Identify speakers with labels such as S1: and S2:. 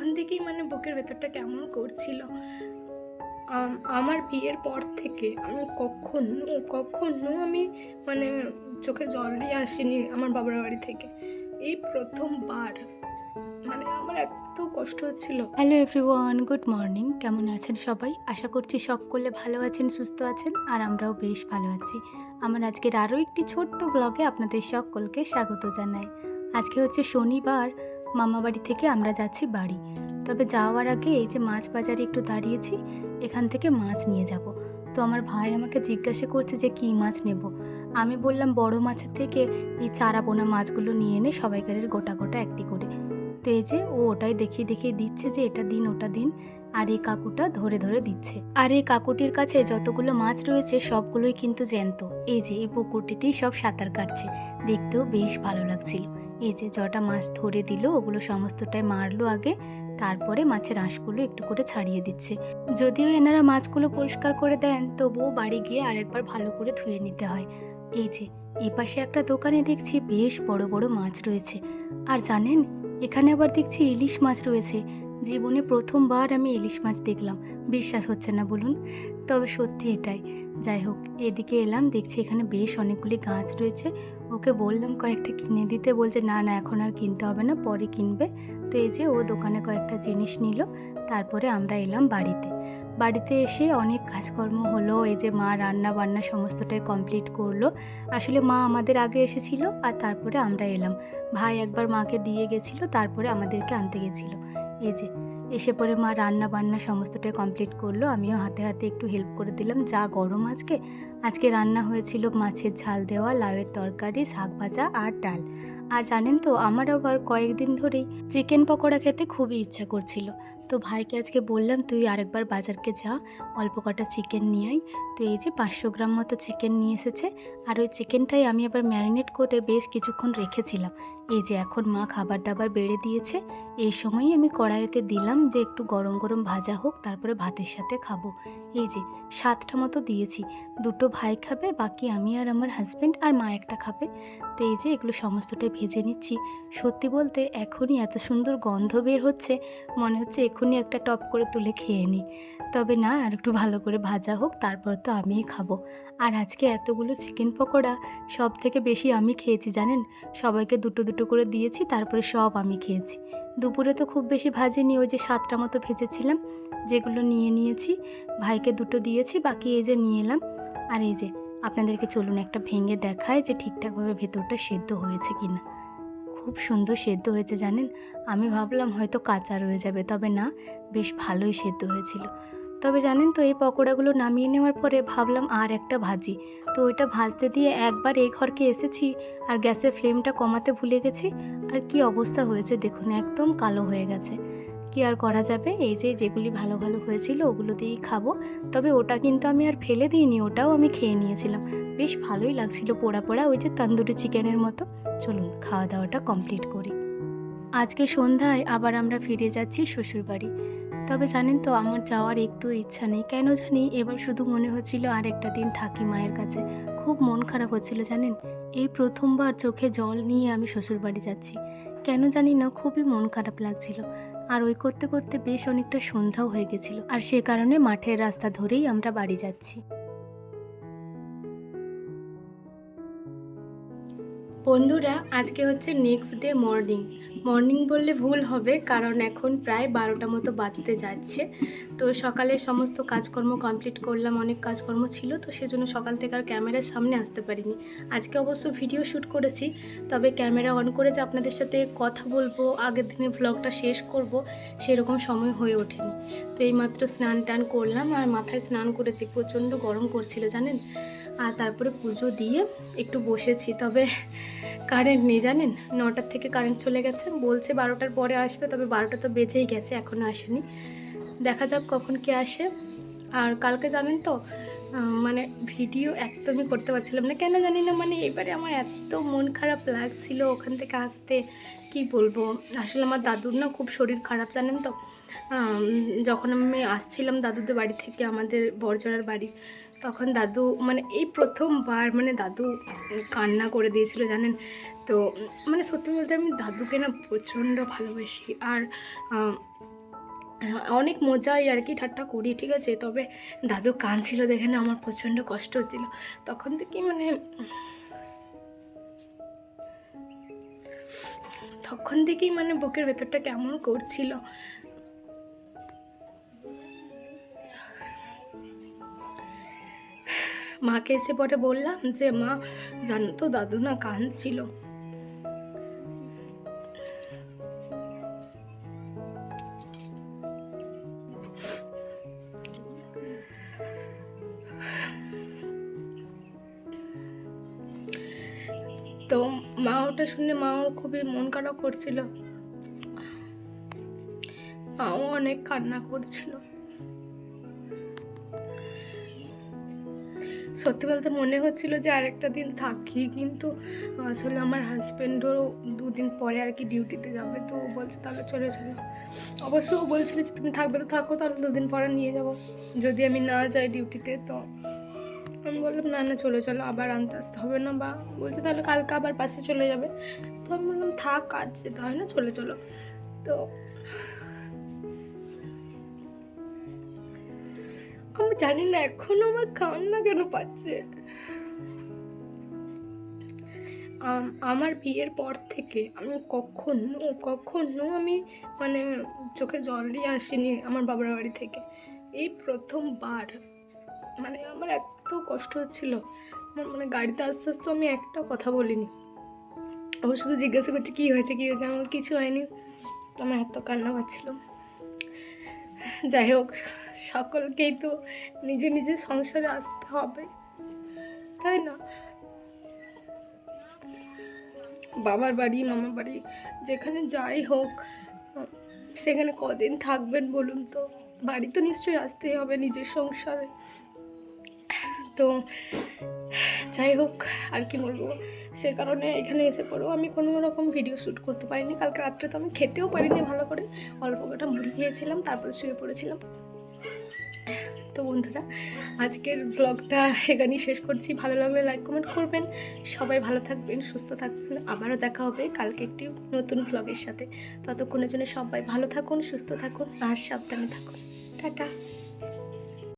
S1: তখন থেকেই মানে বুকের ভেতরটা কেমন করছিল? আমার বিয়ের পর থেকে আমি কখনো কখনো আমি মানে চোখে জল নিয়ে আসিনি আমার বাবার বাড়ি থেকে। এই প্রথমবার। মানে আমার এত কষ্ট হচ্ছিল।
S2: হ্যালো এভরিওয়ান গুড মর্নিং কেমন আছেন সবাই? আশা করছি সকলে ভালো আছেন, সুস্থ আছেন, আর আমরাও বেশ ভালো আছি। আমার আজকের আরও একটি ছোট্ট ব্লগে আপনাদের সকলকে স্বাগত জানাই। আজকে হচ্ছে শনিবার মামা বাড়ি থেকে আমরা যাচ্ছি বাড়ি। তবে যাওয়ার আগে এই যে মাছ বাজারে একটু দাঁড়িয়েছি, এখান থেকে মাছ নিয়ে যাব। তো আমার ভাই আমাকে জিজ্ঞাসা করছে যে কী মাছ নেব। আমি বললাম, বড় মাছের থেকে এই চারা বোনা মাছগুলো নিয়ে এনে সবাইকারের গোটা গোটা একটি করে। তো এই যে ও ওটাই দেখিয়ে দেখিয়ে দিচ্ছে যে এটা দিন, ওটা দিন, আর এই কাকুটা ধরে ধরে দিচ্ছে। আর এই কাকুটির কাছে যতগুলো মাছ রয়েছে, সবগুলোই কিন্তু জ্যান্ত। এই যে এই পুকুরটিতেই সব সাঁতার কাটছে। দেখতেও বেশ ভালো লাগছিল। এই যে জটা মাছ ধরে দিল, ওগুলো সমস্তটাই মারলো আগে, তারপরে মাছের আঁশগুলো একটু করে ছাড়িয়ে দিচ্ছে। যদিও এনারা মাছগুলো পরিষ্কার করে দেন, তবুও বাড়ি গিয়ে আরেকবার ভালো করে ধুয়ে নিতে হয়। এই যে এই পাশে একটা দোকানে দেখছি বেশ বড় বড় মাছ রয়েছে। আর জানেন, এখানে আবার দেখছি ইলিশ মাছ রয়েছে। জীবনে প্রথমবার আমি ইলিশ মাছ দেখলাম, বিশ্বাস হচ্ছে না বলুন। তবে সত্যি এটাই। যাই হোক, এদিকে এলাম, দেখছি এখানে বেশ অনেকগুলি গাছ রয়েছে। ওকে বললাম কয়েকটা কিনে দিতে, বলছে, না না, এখন আর কিনতে হবে না, পরে কিনবে। তো এই যে ও দোকানে কয়েকটা জিনিস নিল, তারপরে আমরা এলাম বাড়িতে। বাড়িতে এসে অনেক কাজকর্ম হলো, এই যে মা রান্না বান্না সমস্তটাই কমপ্লিট করল। আসলে মা আমাদের আগে এসেছিল আর তারপরে আমরা এলাম। ভাই একবার মাকে দিয়ে গেছিল, তারপরে আমাদেরকে আনতে গেছিল। এই যে এসে পরে মা রান্না বান্না সমস্তটাই কমপ্লিট করল। আমিও হাতে হাতে একটু হেল্প করে দিলাম। যা গরম আজকে আজকে রান্না হয়েছিল মাছের ঝাল দেওয়া, লাউয়ের তরকারি, শাক ভাজা আর ডাল। আর জানেন তো, আমার আবার কয়েকদিন ধরেই চিকেন পকোড়া খেতে খুবই ইচ্ছা করছিল। তো ভাইকে আজকে বললাম, তুই আরেকবার বাজারকে যা, অল্প কটা চিকেন নিয়ে আয়। তো এই যে পাঁচশো গ্রাম মতো চিকেন নিয়ে এসেছে। আর ওই চিকেনটাই আমি আবার ম্যারিনেট করে বেশ কিছুক্ষণ রেখেছিলাম। এই যে এখন মা খাবার দাবার বেড়ে দিয়েছে। এই সময়ই আমি কড়াইতে দিলাম যে একটু গরম গরম ভাজা হোক, তারপরে ভাতের সাথে খাব। এই যে সাতটা মতো দিয়েছি। দুটো ভাই খাবে, বাকি আমি আর আমার হাজব্যান্ড আর মা একটা খাবে। তো এই যে এগুলো সমস্তটাই ভেজে নিচ্ছি। সত্যি বলতে এখনই এত সুন্দর গন্ধ বের হচ্ছে। মনে হচ্ছে এখনই একটা টপ করে তুলে খেয়ে নিই তবে না, আর একটু ভালো করে ভাজা হোক, তারপর তো আমিই খাব। আর আজকে এতগুলো চিকেন পকোড়া, সব থেকে বেশি আমি খেয়েছি, জানেন? সবাইকে দুটো দুটো করে দিয়েছি, তারপরে সব আমি খেয়েছি। দুপুরে তো খুব বেশি ভাজিনি, ওই যে সাতটা মতো ভেজেছিলাম, যেগুলো নিয়ে নিয়েছি। ভাইকে দুটো দিয়েছি, বাকি এই যে নিয়ে এলাম। আর এই যে, আপনাদেরকে চলুন একটা ভেঙে দেখায় যে ঠিকঠাকভাবে ভেতরটা সেদ্ধ হয়েছে কি না খুব সুন্দর সেদ্ধ হয়েছে জানেন? আমি ভাবলাম হয়তো কাঁচা রয়ে যাবে, তবে না, বেশ ভালোই সেদ্ধ হয়েছিল। তবে জানেন তো, এই পকোড়াগুলো নামিয়ে নেওয়ার পরে ভাবলাম আর একটা ভাজি। তো ওইটা ভাজতে দিয়ে একবার এই ঘরকে এসেছি, আর গ্যাসের ফ্লেমটা কমাতে ভুলে গেছি। আর কি অবস্থা হয়েছে দেখুন, একদম কালো হয়ে গেছে। কি আর করা যাবে? এই যে যেগুলি ভালো ভালো হয়েছিল ওগুলো দিয়েই খাব। তবে ওটা কিন্তু আমি আর ফেলে দিইনি, ওটাও আমি খেয়ে নিয়েছিলাম। বেশ ভালোই লাগছিল পোড়া পোড়া ওই যে তন্দুরি চিকেনের মতো। চলুন, খাওয়া দাওয়াটা কমপ্লিট করি। আজকে সন্ধ্যায় আবার আমরা ফিরে যাচ্ছি শ্বশুরবাড়ি তবে জানেন তো, আমার যাওয়ার একটু ইচ্ছা নেই। কেন জানি এবার শুধু মনে হচ্ছিল আর একটা দিন থাকি মায়ের কাছে। খুব মন খারাপ হচ্ছিল জানেন? এই প্রথমবার চোখে জল নিয়ে আমি শ্বশুরবাড়ি যাচ্ছি। কেন জানি না, খুবই মন খারাপ লাগছিল। আর ওই করতে করতে বেশ অনেকটা সন্ধ্যাও হয়ে গেছিল। আর সে কারণে মাঠের রাস্তা ধরেই আমরা বাড়ি যাচ্ছি।
S1: বন্ধুরা, আজকে হচ্ছে নেক্সট ডে মর্নিং মর্নিং বললে ভুল হবে, কারণ এখন প্রায় বারোটা মতো বাজতে যাচ্ছে। তো সকালে সমস্ত কাজকর্ম কমপ্লিট করলাম, অনেক কাজকর্ম ছিল, তো সেজন্য সকাল থেকে আর ক্যামেরার সামনে আসতে পারিনি। আজকে অবশ্য ভিডিও শ্যুট করেছি, তবে ক্যামেরা অন করে যে আপনাদের সাথে কথা বলব, আগের দিনের ভ্লগটা শেষ করব, সেরকম সময় হয়ে ওঠেনি। তো এইমাত্র স্নান টান করলাম, আর মাথায় স্নান করেছি, প্রচণ্ড গরম করছিল, জানেন? আর তারপরে পুজো দিয়ে একটু বসেছি, তবে কারেন্ট নেই, জানেন? নটার থেকে কারেন্ট চলে গেছে। বলছে বারোটার পরে আসবে, তবে বারোটা তো বেজেই গেছে এখনও আসেনি। দেখা যাক কখন কি আসে। আর কালকে জানেন তো মানে ভিডিও একদমই করতে পারছিলাম না। কেন জানি না মানে এবারে আমার এত মন খারাপ লাগছিল ওখান থেকে আসতে। কি বলব? আসলে আমার দাদুর না খুব শরীর খারাপ, জানেন তো? যখন আমি আসছিলাম দাদুদের বাড়ি থেকে, আমাদের বরজড়ার বাড়ি তখন দাদু মানে এই প্রথমবার মানে দাদু কান্না করে দিয়েছিল, জানেন? তো মানে সত্যি বলতে আমি দাদুকে না প্রচণ্ড ভালোবাসি। আর
S2: অনেক মজাই আর কি ঠাট্টা করি, ঠিক আছে? তবে দাদু কাঁদছিল দেখে না, আমার প্রচণ্ড কষ্ট হচ্ছিল। তখন থেকে মানে তখন থেকেই মানে বুকের ভেতরটা কেমন করছিল। মাকে এসে পরে বললাম যে, মা, জানো তো দাদু না কাঁদছিল। তো মা ওটা শুনে মাও খুবই মন খারাপ করছিল। মাও অনেক কান্না করছিল। সত্যি বলতে মনে হচ্ছিল যে আরেকটা দিন থাকি, কিন্তু আসলে আমার হাজব্যান্ডও দুদিন পরে আর কি ডিউটিতে যাবে, তো ও বলছে তাহলে চলে চলো। অবশ্য ও বলছিল যে তুমি থাকবে তো থাকো, তাহলে দুদিন পরে নিয়ে যাব। যদি আমি না যাই ডিউটিতে তো আমি বললাম, না না, চলে, চলো, আবার আনতে আসতে হবে না বা বলছে, তাহলে কালকে আবার পাশে চলে যাবে। তো আমি বললাম, থাক, আর যেতে হয় না, চলে চলো। তো আমি জানি না, এখনও আমার কান্না কেন পাচ্ছে? আম- আমার বিয়ের পর থেকে আমি কখনো কখনো আমি মানে চোখে জল দিয়ে আসিনি আমার বাবার বাড়ি থেকে। এই প্রথমবার। মানে আমার এত কষ্ট হচ্ছিল। আমার মানে গাড়িতে আস্তে আস্তে আমি একটা কথা বলিনি। ও শুধু জিজ্ঞাসা করছি, কী হয়েছে কী হয়েছে? আমার কিছু হয়নি। তো আমার এত কান্না পাচ্ছিল। যাই হোক, সকলকেই তো নিজে নিজে সংসারে আসতে হবে, তাই না? বাবার বাড়ি, মামার বাড়ি, যেখানে যাই হোক, সেখানে কদিন থাকবেন বলুন তো? বাড়ি তো নিশ্চয়ই আসতেই হবে নিজের সংসারে। তো যাই হোক, আর কি বলব? সে কারণে এখানে এসে পড়েও আমি কোনো রকম ভিডিও শ্যুট করতে পারিনি। কালকে রাত্রে তো আমি খেতেও পারিনি ভালো করে। অল্প কটা মুড়ি খেয়েছিলাম, তারপরে শুয়ে পড়েছিলাম। তো বন্ধুরা, আজকের ব্লগটা এখানেই শেষ করছি। ভালো লাগলে লাইক কমেন্ট করবেন। সবাই ভালো থাকবেন, সুস্থ থাকবেন। আবারও দেখা হবে কালকে একটি নতুন ব্লগের সাথে। ততক্ষণের জন্য সবাই ভালো থাকুন, সুস্থ থাকুন, আর সাবধানে থাকুন। টাটা।